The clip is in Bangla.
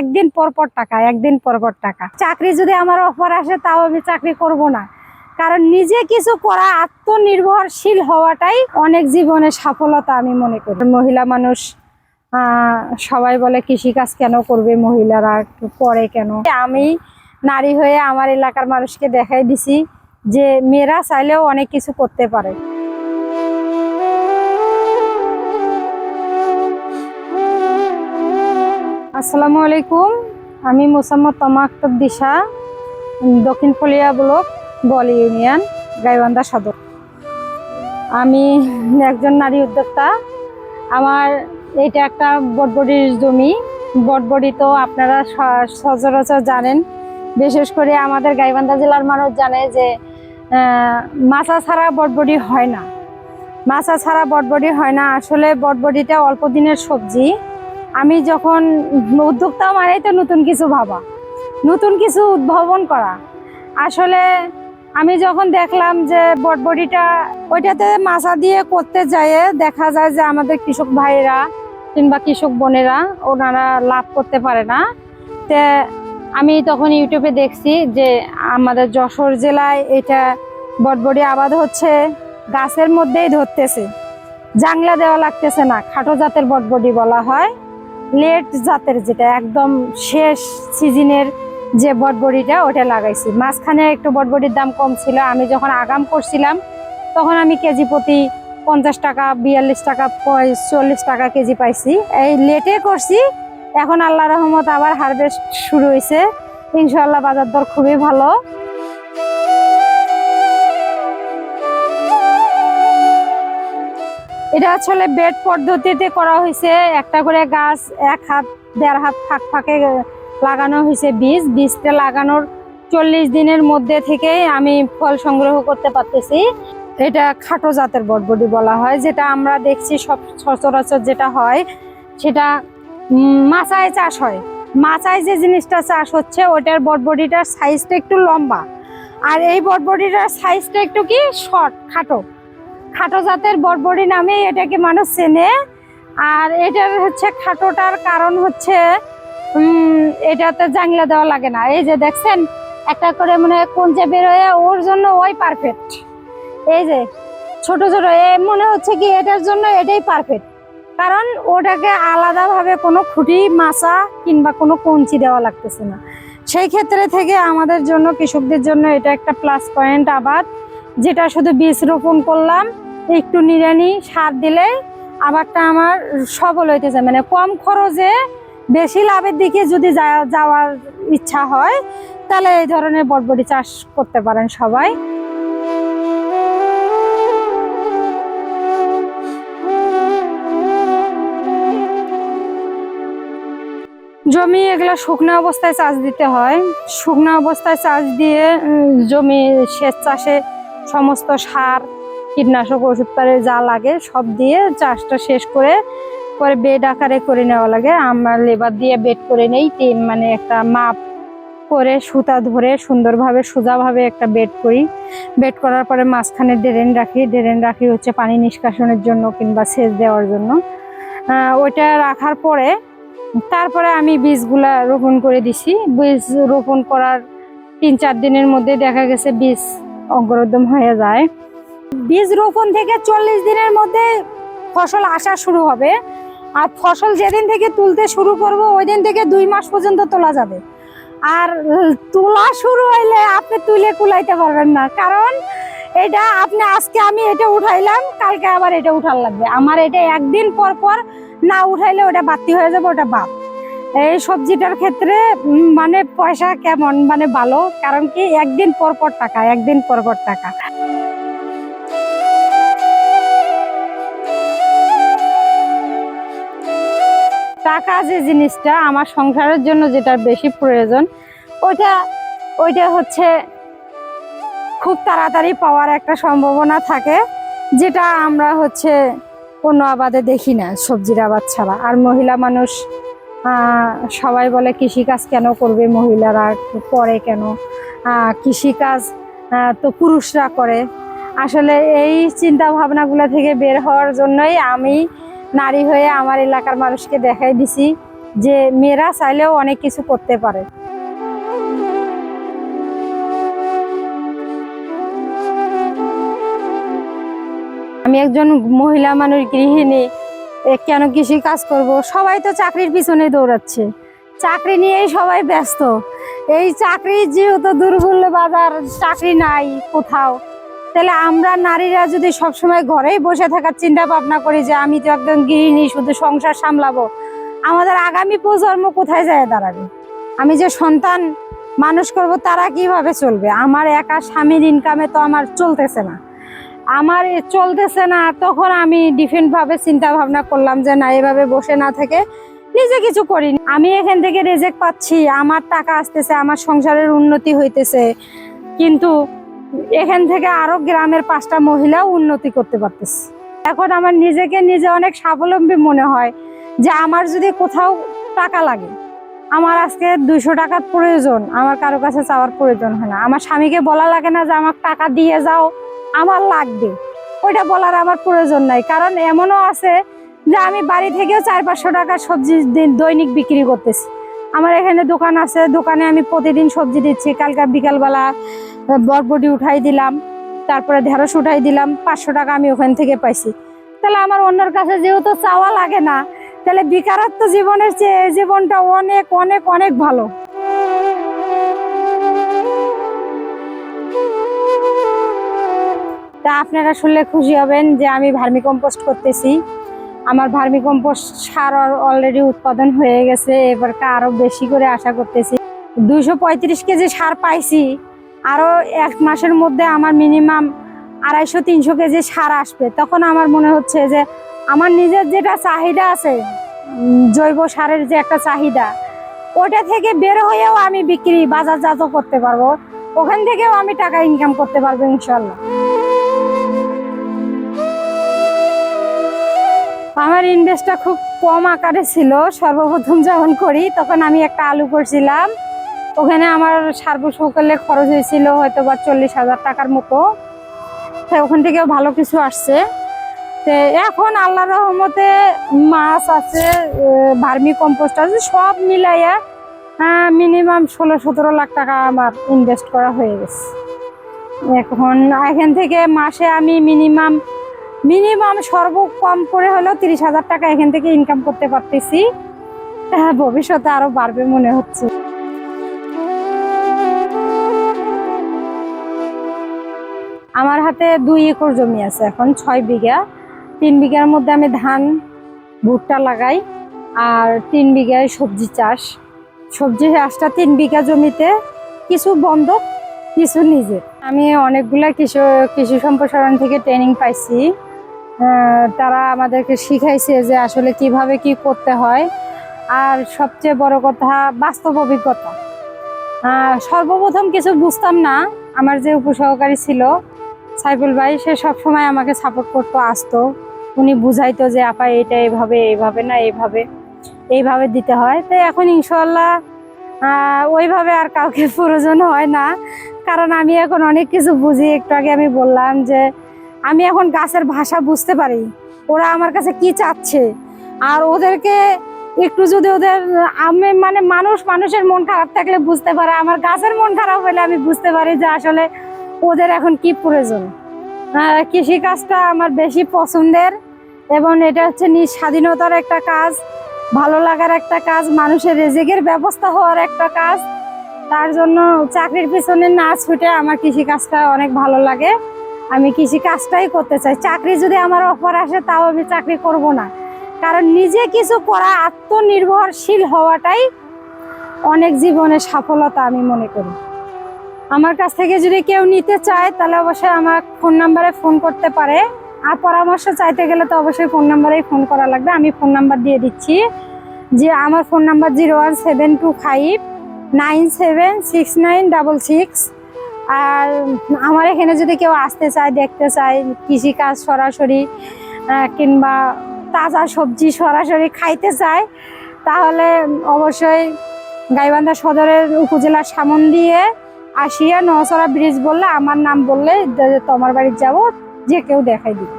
একদিন পর পর টাকা, একদিন পর পর টাকা। চাকরি যদি আমার অফার আসে, তাও আমি চাকরি করব না। কারণ নিজে কিছু করা, আত্মনির্ভরশীল হওয়াটাই অনেক জীবনে সফলতা আমি মনে করি। মহিলা মানুষ সবাই বলে, কৃষিকাজ কেন করবে মহিলারা? করে কেন? আমি নারী হয়ে আমার এলাকার মানুষকে দেখাই দিছি যে, মেয়েরা চাইলেও অনেক কিছু করতে পারে। আসসালামু আলাইকুম। আমি মোসাম্মদ তমা দিশা দক্ষিণ ফলিয়া ব্লক বলি ইউনিয়ন, গাইবান্ধা সদর। আমি একজন নারী উদ্যোক্তা। আমার এটা একটা বটবডির জমি। বটবডি তো আপনারা সচরাচর জানেন। বিশেষ করে আমাদের গাইবান্ধা জেলার মানুষ জানে যে মাছা ছাড়া বটবডি হয় না। মাছা ছাড়া বটবডি হয় না। আসলে বটবডিটা অল্প দিনের সবজি। আমি যখন উদ্যোক্তা মানেই তো নতুন কিছু ভাবা, নতুন কিছু উদ্ভাবন করা। আসলে আমি যখন দেখলাম যে বটবডিটা, ওইটাতে মাছা দিয়ে করতে যায় দেখা যায় যে আমাদের কৃষক ভাইয়েরা কিংবা কৃষক বোনেরা ওনারা লাভ করতে পারে না। তে আমি তখন ইউটিউবে দেখছি যে আমাদের যশোর জেলায় এটা বটবডি আবাদ হচ্ছে, গাছের মধ্যেই ধরতেছে। জাংলা দেওয়া লাগতেছে না, খাটো জাতের বটবডি বলা হয়। লেট জাতের যেটা একদম শেষ সিজনের যে বটবডিটা, ওটা লাগাইছি। মাঝখানে একটু বটবডির দাম কম ছিল, আমি যখন আগাম করছিলাম, তখন আমি কেজি প্রতি পঞ্চাশ টাকা, বিয়াল্লিশ টাকা চল্লিশ টাকা কেজি পাইছি। এই লেটে করছি, এখন আল্লাহ রহমত আবার হারভেস্ট শুরু হয়েছে ইনশাল্লাহ বাজার দর খুবই ভালো। এটা আসলে বেড পদ্ধতিতে করা হয়েছে। একটা করে গাছ এক হাত, দেড় হাত ফাঁক ফাঁকে লাগানো হয়েছে বীজ। বীজটা লাগানোর চল্লিশ দিনের মধ্যে থেকেই আমি ফল সংগ্রহ করতে পারতেছি। এটা খাটো জাতের বটবডি বলা হয়, যেটা আমরা দেখছি সব সচরাচর যেটা হয়, সেটা মাচায় চাষ হয়। মাচায় যে জিনিসটা চাষ হচ্ছে ওটার বটবডিটার সাইজটা একটু লম্বা। আর এই বটবডিটার সাইজটা একটু কি? শর্ট খাটো। খাটো জাতের বটবডি নামে এটাকে মানুষ চেনে। আর এটার হচ্ছে খাটোটার কারণ হচ্ছে এটাতে জাংলা দেওয়া লাগে না। এই যে দেখছেন, একটা করে মানে কোনচে বেরোয় ওর জন্য ওই পারফেক্ট এই যে, ছোট ছোট, এ মনে হচ্ছে কি এটার জন্য এটাই পারফেক্ট কারণ ওটাকে আলাদাভাবে কোনো খুঁটি, মাচা কিংবা কোনো কঞ্চি দেওয়া লাগতেছে না। সেই ক্ষেত্রে থেকে আমাদের জন্য, কৃষকদের জন্য এটা একটা প্লাস পয়েন্ট আবাদ। যেটা শুধু বীজ রোপণ করলাম, একটু নিড়ানি, সার দিলে আবারটা আমার সবল হইতে যায় মানে কম খরচে বেশি লাভের দিকে যদি যাওয়ার ইচ্ছা হয়, তাহলে এই ধরনের বটবটি চাষ করতে পারেন সবাই। জমি এগুলো শুকনো অবস্থায় চাষ দিতে হয়। শুকনো অবস্থায় চাষ দিয়ে জমি সেচ চাষে সমস্ত সার, কীটনাশক ওষুধ পারে যা লাগে সব দিয়ে চাষটা শেষ করে পরে বেড আকারে করে নেওয়া লাগে। আমরা লেবার দিয়ে বেড করে নেই, তিন মানে একটা মাপ করে সুতা ধরে সুন্দরভাবে, সোজাভাবে একটা বেড করি। বেড করার পরে মাঝখানে ড্রেন রাখি। ড্রেন রাখি হচ্ছে পানি নিষ্কাশনের জন্য কিংবা সেচ দেওয়ার জন্য। ওইটা রাখার পরে তারপরে আমি বীজগুলা রোপণ করে দিছি। বীজ রোপণ করার তিন চার দিনের মধ্যে দেখা গেছে বীজ অগ্রোদ্যম হয়ে যায়। বীজ রোপণ থেকে চল্লিশ দিনের মধ্যে ফসল আসা শুরু হবে। আর ফসল যেদিন থেকে তুলতে শুরু করব ওই দিন থেকে দুই মাস পর্যন্ত তোলা যাবে। আর তোলা শুরু হইলে আপনি তুলে কুলাইতে পারবেন না। কারণ এটা আপনি আজকে আমি এটা উঠাইলাম, কালকে আবার এটা উঠার লাগবে। আমার এটা একদিন পর পর না উঠাইলে ওটা বাতি হয়ে যাবে, ওটা বাদ এই সবজিটার ক্ষেত্রে মানে পয়সা কেমন? মানে ভালো, কারণ কি একদিন পর পর টাকা, একদিন পর পর টাকা। টাকা যে জিনিসটা আমার সংসারের জন্য যেটা বেশি প্রয়োজন, ওইটা ওইটা হচ্ছে খুব তাড়াতাড়ি পাওয়ার একটা সম্ভাবনা থাকে, যেটা আমরা হচ্ছে অন্য আবাদে দেখি না সবজির আবাদ ছাড়া। আর মহিলা মানুষ সবাই বলে কৃষিকাজ কেন করবে মহিলারা করে কেন? কৃষিকাজ তো পুরুষরা করে। আসলে এই চিন্তা ভাবনাগুলো থেকে বের হওয়ার জন্যই আমি নারী হয়ে আমার এলাকার মানুষকে দেখাই দিছি যে মেয়েরা চাইলেও অনেক কিছু করতে পারে। আমি একজন মহিলা মানুষ, গৃহিণী। কেন কৃষি কাজ করব? সবাই তো চাকরির পিছনে দৌড়াচ্ছে। চাকরি নিয়েই সবাই ব্যস্ত। এই চাকরি যেহেতু দুর্বল বাজার, চাকরি নাই কোথাও। তাহলে আমরা নারীরা যদি সবসময় ঘরেই বসে থাকার চিন্তা ভাবনা করি যে আমি তো একদম গৃহিণী, শুধু সংসার সামলাবো, আমাদের আগামী প্রজন্ম কোথায় যায় দাঁড়াবে? আমি যে সন্তান মানুষ করব, তারা কীভাবে চলবে? আমার একা স্বামীর ইনকামে তো আমার চলতেছে না। আমার চলতেছে না, তখন আমি ডিফারেন্ট ভাবে চিন্তা ভাবনা করলাম যে না, এভাবে বসে না থেকে নিজে কিছু করি আমি এখান থেকে রেজেক্ট পাচ্ছি, আমার টাকা আসতেছে, আমার সংসারের উন্নতি হইতেছে। কিন্তু এখান থেকে আরও গ্রামের পাঁচটা মহিলাও উন্নতি করতে পারতেছে। এখন আমার নিজেকে নিজে অনেক স্বাবলম্বী মনে হয় যে আমার যদি কোথাও টাকা লাগে, আমার আজকে দুইশো টাকার প্রয়োজন, আমার কারও কাছে চাওয়ার প্রয়োজন হয় না। আমার স্বামীকে বলা লাগে না যে আমার টাকা দিয়ে যাও। আমার লাগবে। ওইটা বলার আমার প্রয়োজন নাই। কারণ এমনও আছে যে আমি বাড়ি থেকেও চার পাঁচশো টাকা সবজি দিন- দৈনিক বিক্রি করতেছি। আমার এখানে দোকান আছে, দোকানে আমি প্রতিদিন সবজি দিচ্ছি। কালকে বিকালবেলা বরবটি উঠাই দিলাম, তারপরে ঢেঁড়স উঠাই দিলাম, পাঁচশো টাকা আমি ওখান থেকে পাইছি। তাহলে আমার অন্যর কাছে যেহেতু চাওয়া লাগে না, তাহলে বেকারত্ব জীবনের চেয়ে জীবনটা অনেক অনেক অনেক ভালো। আপনারা শুনলে খুশি হবেন যে আমি ভার্মি কম্পোস্ট করতেছি। আমার ভার্মি কম্পোস্ট সার অলরেডি উৎপাদন হয়ে গেছে এবারকে আরও বেশি করে আশা করতেছি। দুইশো পঁয়ত্রিশ কেজি সার পাইছি, আরও এক মাসের মধ্যে আমার মিনিমাম আড়াইশো তিনশো কেজি সার আসবে। তখন আমার মনে হচ্ছে যে আমার নিজের যেটা চাহিদা আছে জৈব সারের যে একটা চাহিদা, ওটা থেকে বের হয়েও আমি বিক্রি বাজারজাত করতে পারব। ওখান থেকেও আমি টাকা ইনকাম করতে পারব ইনশাল্লাহ আমার ইনভেস্টটা খুব কম আকারে ছিল। সর্বপ্রথম যখন করি, তখন আমি একটা আলু করছিলাম। ওখানে আমার সর্বসকলে খরচ হয়েছিল হয়তো বা চল্লিশ হাজার টাকার মতো। তাই ওখান থেকেও ভালো কিছু আসছে। তো এখন আল্লাহ রহমতে মাছ আছে ভার্মি কম্পোস্ট আছে, সব মিলাইয়া হ্যাঁ মিনিমাম ষোলো সতেরো লাখ টাকা আমার ইনভেস্ট করা হয়ে গেছে। এখন এখান থেকে মাসে আমি মিনিমাম মিনিমাম সর্ব কম করে হলেও তিরিশ হাজার টাকা এখান থেকে ইনকাম করতে পারতেছি। হ্যাঁ ভবিষ্যতে আরও বাড়বে মনে হচ্ছে। আমার হাতে দুই একর জমি আছে, এখন ছয় বিঘা। তিন বিঘার মধ্যে আমি ধান, ভুট্টা লাগাই, আর তিন বিঘায় সবজি চাষ। সবজি চাষটা তিন বিঘা জমিতে, কিছু বন্ধক, কিছু নিজে আমি অনেকগুলা কৃষি কৃষি সম্প্রসারণ থেকে ট্রেনিং পাইছি। তারা আমাদেরকে শিখাইছে যে আসলে কীভাবে কি করতে হয়। আর সবচেয়ে বড় কথা, বাস্তব অভিজ্ঞতা। সর্বপ্রথম কিছু বুঝতাম না, আমার যে উপসহকারী ছিল সাইফুল ভাই, সে সবসময় আমাকে সাপোর্ট করতো, আসতো। উনি বুঝাইতো যে, আপা, এটা এভাবে এইভাবে না এইভাবে এইভাবে দিতে হয়। তো এখন ইনশাল্লাহ ওইভাবে আর কাউকে প্রয়োজন হয় না। কারণ আমি এখন অনেক কিছু বুঝি। একটু আগে আমি বললাম যে আমি এখন গাছের ভাষা বুঝতে পারি। ওরা আমার কাছে কি চাচ্ছে? আর ওদেরকে একটু যদি ওদের আমি মানে মানুষ মানুষের মন খারাপ থাকলে বুঝতে পারে আমার গাছের মন খারাপ হলে আমি বুঝতে পারি যে আসলে ওদের এখন কি প্রয়োজন। আহ, কৃষি কাজটা আমার বেশি পছন্দের এবং এটা হচ্ছে নিজ স্বাধীনতার একটা কাজ ভালো লাগার একটা কাজ মানুষের রেজেকের ব্যবস্থা হওয়ার একটা কাজ। তার জন্য চাকরির পিছনে না ছুটে আমার কৃষি কাজটা অনেক ভালো লাগে। আমি কৃষি কাজটাই করতে চাই। চাকরি যদি আমার অফার আসে, তাও আমি চাকরি করব না। কারণ নিজে কিছু করা আত্মনির্ভরশীল হওয়াটাই অনেক জীবনের সফলতা আমি মনে করি। আমার কাছ থেকে যদি কেউ নিতে চায়, তাহলে অবশ্যই আমার ফোন নাম্বারে ফোন করতে পারে। আর পরামর্শ চাইতে গেলে তো অবশ্যই ফোন নাম্বারেই ফোন করা লাগবে। আমি ফোন নাম্বার দিয়ে দিচ্ছি যে আমার phone number zero one seven two five nine seven six nine double six আর আমার এখানে যদি কেউ আসতে চায়, দেখতে চায়, কৃষিকাজ সরাসরি কিংবা তাজা সবজি সরাসরি খাইতে চায়, তাহলে অবশ্যই গাইবান্ধা সদরের উপজেলার সামন দিয়ে আসিয়া নসরা ব্রিজ বললে, আমার নাম বললে তোমার বাড়ি যাব, যে কেউ দেখাই দিবে।